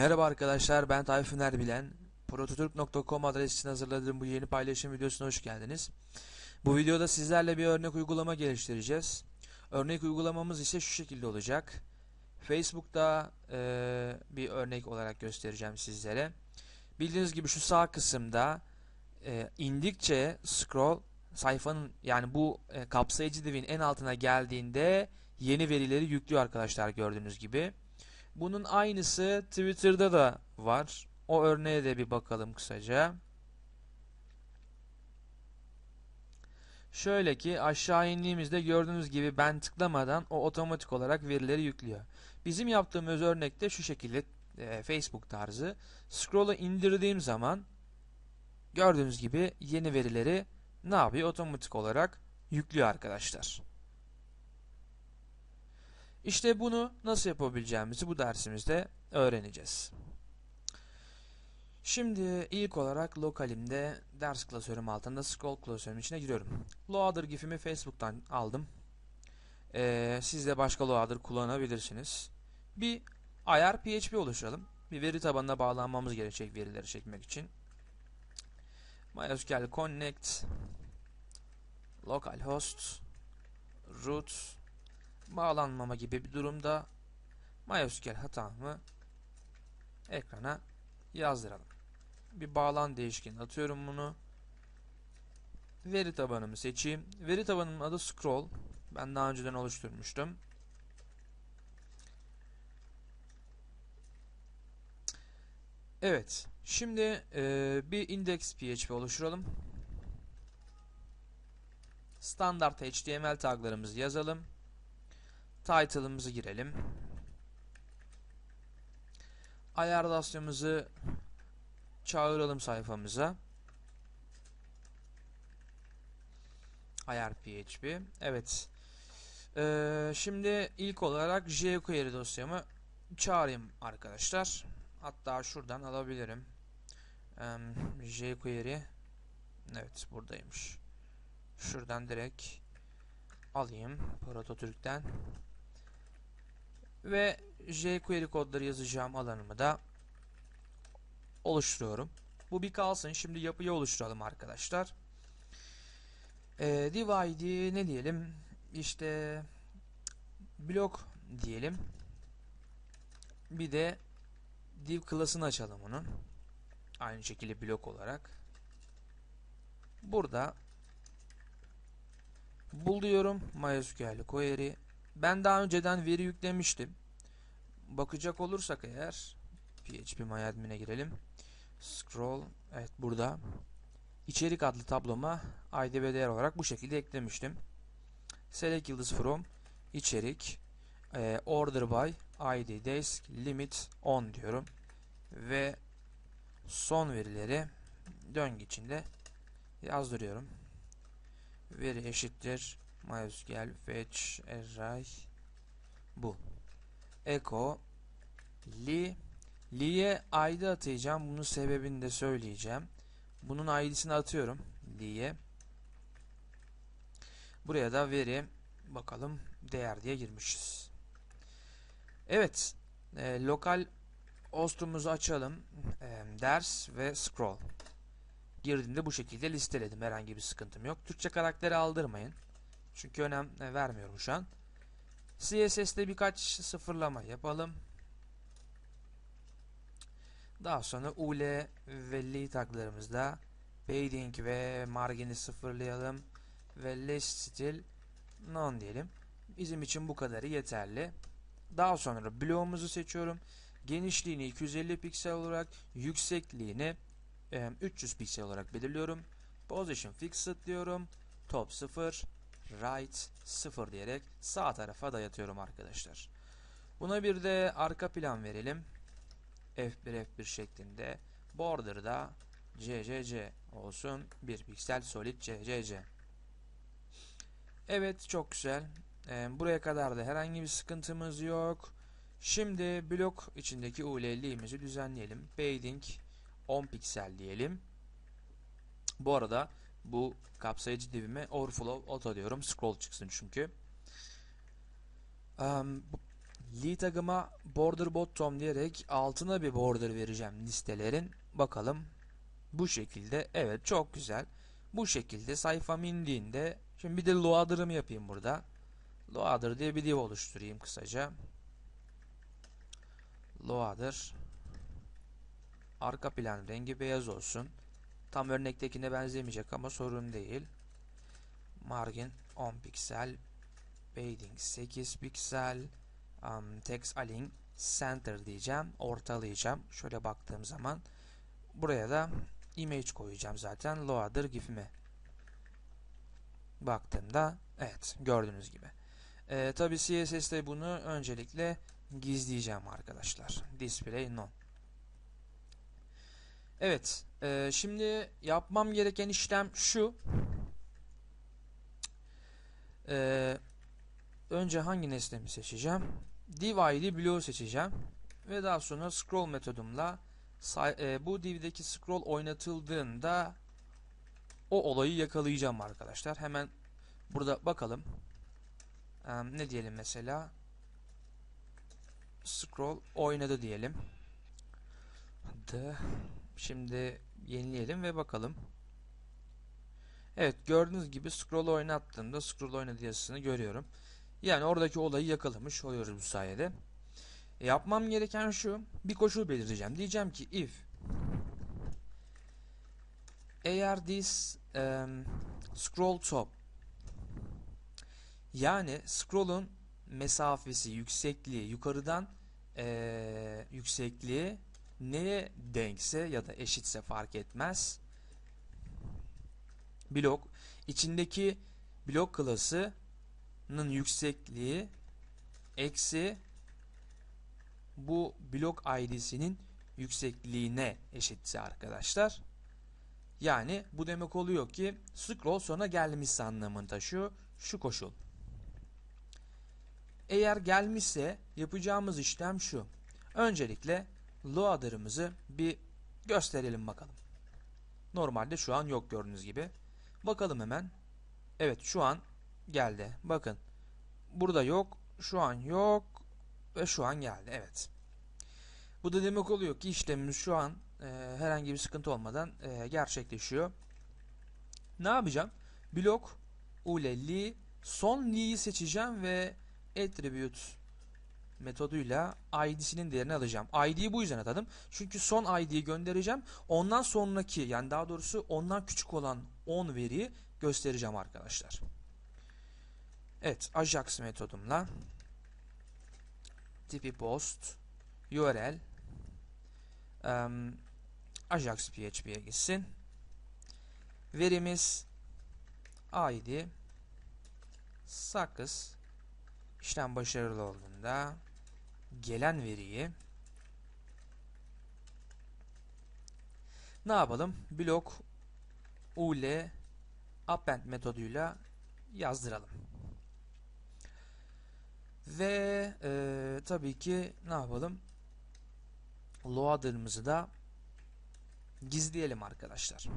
Merhaba arkadaşlar ben Tayfun Erbilen. Prototürk.com adresi için hazırladığım bu yeni paylaşım videosuna hoş geldiniz. Bu videoda sizlerle bir örnek uygulama geliştireceğiz. Örnek uygulamamız ise şu şekilde olacak. Facebook'ta e, bir örnek olarak göstereceğim sizlere. Bildiğiniz gibi şu sağ kısımda e, indikçe scroll sayfanın yani bu e, kapsayıcı divin en altına geldiğinde yeni verileri yüklüyor arkadaşlar gördüğünüz gibi. Bunun aynısı Twitter'da da var. O örneğe de bir bakalım kısaca. Şöyle ki aşağı indiğimizde gördüğünüz gibi ben tıklamadan o otomatik olarak verileri yüklüyor. Bizim yaptığımız örnekte şu şekilde e, Facebook tarzı. Scroll'u indirdiğim zaman gördüğünüz gibi yeni verileri ne yapıyor? Otomatik olarak yüklüyor arkadaşlar. İşte bunu nasıl yapabileceğimizi bu dersimizde öğreneceğiz. Şimdi ilk olarak lokalimde ders klasörüm altında scroll klasörüm içine giriyorum. Loader gifimi Facebook'tan aldım. Ee, siz de başka loader kullanabilirsiniz. Bir ayar PHP oluşturalım. Bir veri tabanına bağlanmamız gerekecek verileri çekmek için. MySQL connect localhost root bağlanmama gibi bir durumda MySQL hatamı ekrana yazdıralım. Bir bağlan değişkeni atıyorum bunu. Veri tabanımı seçeyim. Veri tabanımın adı scroll. Ben daha önceden oluşturmuştum. Evet. Şimdi e, bir index PHP oluşturalım. Standart HTML taglarımızı yazalım. Title'ımızı girelim. Ayar dosyamızı çağıralım sayfamıza. Ayar PHP. Evet. Ee, şimdi ilk olarak jQuery dosyamı çağırayım arkadaşlar. Hatta şuradan alabilirim. Ee, jQuery. Evet buradaymış. Şuradan direkt alayım Prototürk'ten. Ve jQuery kodları yazacağım alanımı da oluşturuyorum. Bu bir kalsın. Şimdi yapıyı oluşturalım arkadaşlar. Ee, div id ne diyelim? İşte blok diyelim. Bir de div klasını açalım onun. Aynı şekilde blok olarak. Burada bul diyorum MySQL query. Ben daha önceden veri yüklemiştim. Bakacak olursak eğer phpMyAdmin'e girelim. Scroll evet burada içerik adlı tabloma id ve değer olarak bu şekilde eklemiştim. Select yıldız from içerik e, order by id desk limit on diyorum ve son verileri döngü içinde yazdırıyorum. Veri eşittir MySQL fetch array bu. Echo li li'ye id atayacağım. Bunun sebebini de söyleyeceğim. Bunun id'sini atıyorum li'ye. Buraya da veri bakalım değer diye girmişiz. Evet. E, lokal host'umuzu açalım. E, ders ve scroll. Girdiğinde bu şekilde listeledim. Herhangi bir sıkıntım yok. Türkçe karakteri aldırmayın. Çünkü önem vermiyorum şu an. CSS'de birkaç sıfırlama yapalım. Daha sonra ul ve li taglarımızda padding ve margini sıfırlayalım ve list stil none diyelim. Bizim için bu kadarı yeterli. Daha sonra bloğumuzu seçiyorum. Genişliğini 250 piksel olarak, yüksekliğini 300 piksel olarak belirliyorum. Position fixed diyorum. Top 0, right 0 diyerek sağ tarafa dayatıyorum arkadaşlar. Buna bir de arka plan verelim. F1 F1 şeklinde. Border'da CCC olsun. 1 piksel solid CCC. Evet çok güzel. Ee, buraya kadar da herhangi bir sıkıntımız yok. Şimdi blok içindeki ULL'imizi düzenleyelim. Padding 10 piksel diyelim. Bu arada bu kapsayıcı divime overflow auto diyorum. Scroll çıksın çünkü. Um, Li tagıma border bottom diyerek altına bir border vereceğim listelerin. Bakalım bu şekilde. Evet çok güzel. Bu şekilde sayfam indiğinde şimdi bir de loader'ımı yapayım burada. Loader diye bir div oluşturayım kısaca. Loader arka plan rengi beyaz olsun. Tam örnektekine benzemeyecek ama sorun değil. Margin 10 piksel. Padding 8 piksel. Um, text align center diyeceğim. Ortalayacağım. Şöyle baktığım zaman buraya da image koyacağım zaten. Loader gif'ime. Baktığımda evet gördüğünüz gibi. Ee, Tabi CSS'de bunu öncelikle gizleyeceğim arkadaşlar. Display none. Evet. E, şimdi yapmam gereken işlem şu. E, önce hangi nesnemi seçeceğim? Div bloğu seçeceğim. Ve daha sonra scroll metodumla e, bu div'deki scroll oynatıldığında o olayı yakalayacağım arkadaşlar. Hemen burada bakalım. E, ne diyelim mesela? Scroll oynadı diyelim. Şimdi yenileyelim ve bakalım. Evet gördüğünüz gibi scroll oynattığımda scroll oynadı yazısını görüyorum. Yani oradaki olayı yakalamış oluyoruz bu sayede. E, yapmam gereken şu. Bir koşul belirleyeceğim. Diyeceğim ki if eğer this um, scroll top yani scroll'un mesafesi, yüksekliği yukarıdan e, yüksekliği neye denkse ya da eşitse fark etmez. Blok içindeki blok klasının yüksekliği eksi bu blok id'sinin yüksekliğine eşitse arkadaşlar. Yani bu demek oluyor ki scroll sona gelmişse anlamını taşıyor şu koşul. Eğer gelmişse yapacağımız işlem şu. Öncelikle loader'ımızı bir gösterelim bakalım. Normalde şu an yok gördüğünüz gibi. Bakalım hemen. Evet şu an geldi. Bakın. Burada yok. Şu an yok. Ve şu an geldi. Evet. Bu da demek oluyor ki işlemimiz şu an e, herhangi bir sıkıntı olmadan e, gerçekleşiyor. Ne yapacağım? Blok ule li son li'yi seçeceğim ve attribute metoduyla id'sinin değerini alacağım. id'yi bu yüzden atadım. Çünkü son id'yi göndereceğim. Ondan sonraki yani daha doğrusu ondan küçük olan 10 veriyi göstereceğim arkadaşlar. Evet Ajax metodumla tipi post URL um, Ajax PHP'ye gitsin. Verimiz id sakız işlem başarılı olduğunda gelen veriyi ne yapalım? Blok ul append metoduyla yazdıralım. Ve e, tabii ki ne yapalım? Loader'ımızı da gizleyelim arkadaşlar.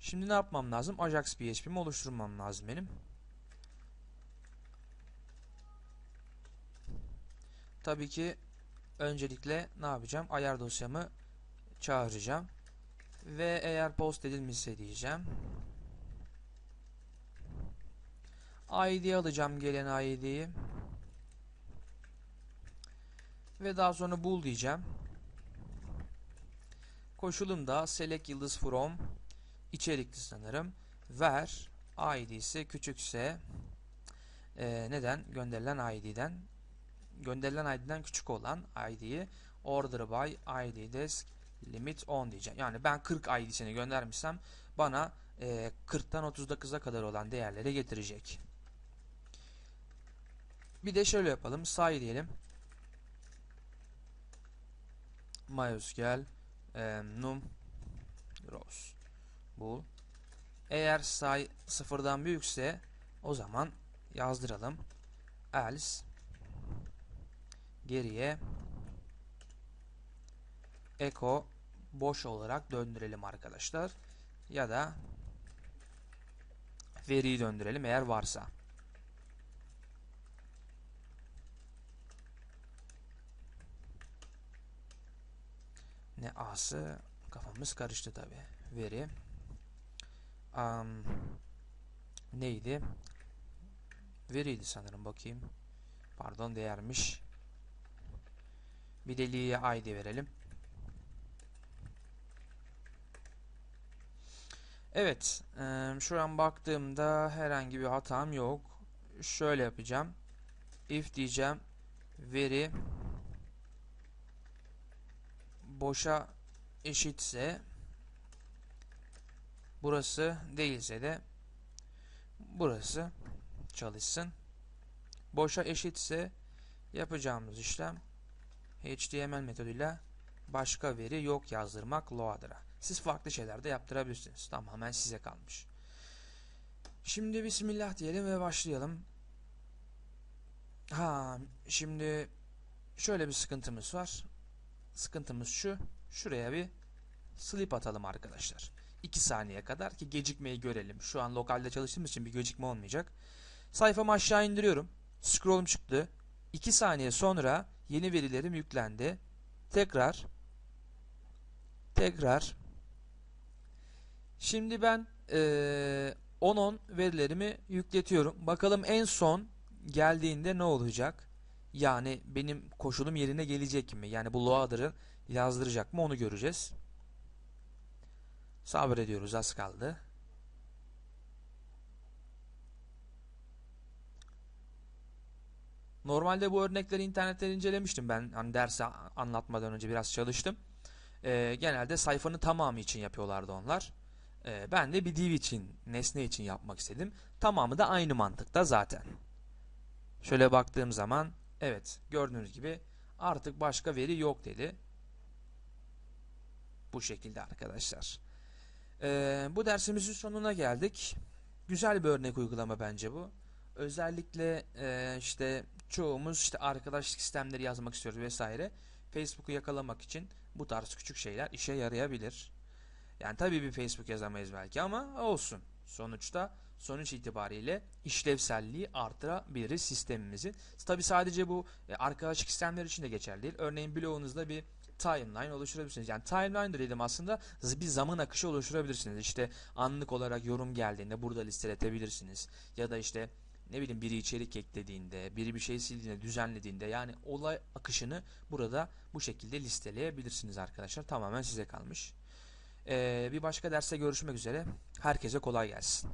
Şimdi ne yapmam lazım? Ajax PHP'mi oluşturmam lazım benim. Tabii ki öncelikle ne yapacağım? Ayar dosyamı çağıracağım. Ve eğer post edilmişse diyeceğim. ID alacağım gelen ID'yi. Ve daha sonra bul diyeceğim. Koşulum da select yıldız from içerikli sanırım. Ver ID ise küçükse e, neden? Gönderilen ID'den gönderilen ID'den küçük olan ID'yi order by ID desk limit 10 diyeceğim. Yani ben 40 ID'sini göndermişsem bana e, 40'tan 39'a kadar olan değerleri getirecek. Bir de şöyle yapalım. Say diyelim. MySQL e, num rows bul. Eğer say sıfırdan büyükse o zaman yazdıralım. else geriye echo boş olarak döndürelim arkadaşlar. Ya da veriyi döndürelim eğer varsa. Ne A'sı? Kafamız karıştı tabi. Veri. Um, neydi? Veriydi sanırım bakayım. Pardon değermiş. Bir de Lee'ye ID verelim. Evet. eee, şu an baktığımda herhangi bir hatam yok. Şöyle yapacağım. If diyeceğim. Veri boşa eşitse burası değilse de burası çalışsın. Boşa eşitse yapacağımız işlem HTML metoduyla başka veri yok yazdırmak loader'a. Siz farklı şeyler de yaptırabilirsiniz. Tamamen size kalmış. Şimdi Bismillah diyelim ve başlayalım. Ha, şimdi şöyle bir sıkıntımız var. Sıkıntımız şu. Şuraya bir sleep atalım arkadaşlar. 2 saniye kadar ki gecikmeyi görelim. Şu an lokalde çalıştığımız için bir gecikme olmayacak. Sayfamı aşağı indiriyorum. Scroll'um çıktı. 2 saniye sonra yeni verilerim yüklendi. Tekrar tekrar Şimdi ben eee 10-10 verilerimi yükletiyorum. Bakalım en son geldiğinde ne olacak? Yani benim koşulum yerine gelecek mi? Yani bu loader'ı yazdıracak mı onu göreceğiz. Sabrediyoruz az kaldı. Normalde bu örnekleri internetten incelemiştim ben. Hani dersi anlatmadan önce biraz çalıştım. Ee, genelde sayfanın tamamı için yapıyorlardı onlar. Ee, ben de bir div için, nesne için yapmak istedim. Tamamı da aynı mantıkta zaten. Şöyle baktığım zaman evet gördüğünüz gibi artık başka veri yok dedi. Bu şekilde arkadaşlar. Ee, bu dersimizin sonuna geldik. Güzel bir örnek uygulama bence bu. Özellikle e, işte çoğumuz işte arkadaşlık sistemleri yazmak istiyoruz vesaire. Facebook'u yakalamak için bu tarz küçük şeyler işe yarayabilir. Yani tabii bir Facebook yazamayız belki ama olsun. Sonuçta sonuç itibariyle işlevselliği artırabiliriz sistemimizi. Tabii sadece bu e, arkadaşlık sistemleri için de geçerli değil. Örneğin blogunuzda bir timeline oluşturabilirsiniz. Yani timeline dedim aslında bir zaman akışı oluşturabilirsiniz. İşte anlık olarak yorum geldiğinde burada listeletebilirsiniz. Ya da işte ne bileyim biri içerik eklediğinde, biri bir şey sildiğinde, düzenlediğinde yani olay akışını burada bu şekilde listeleyebilirsiniz arkadaşlar. Tamamen size kalmış. Ee, bir başka derste görüşmek üzere. Herkese kolay gelsin.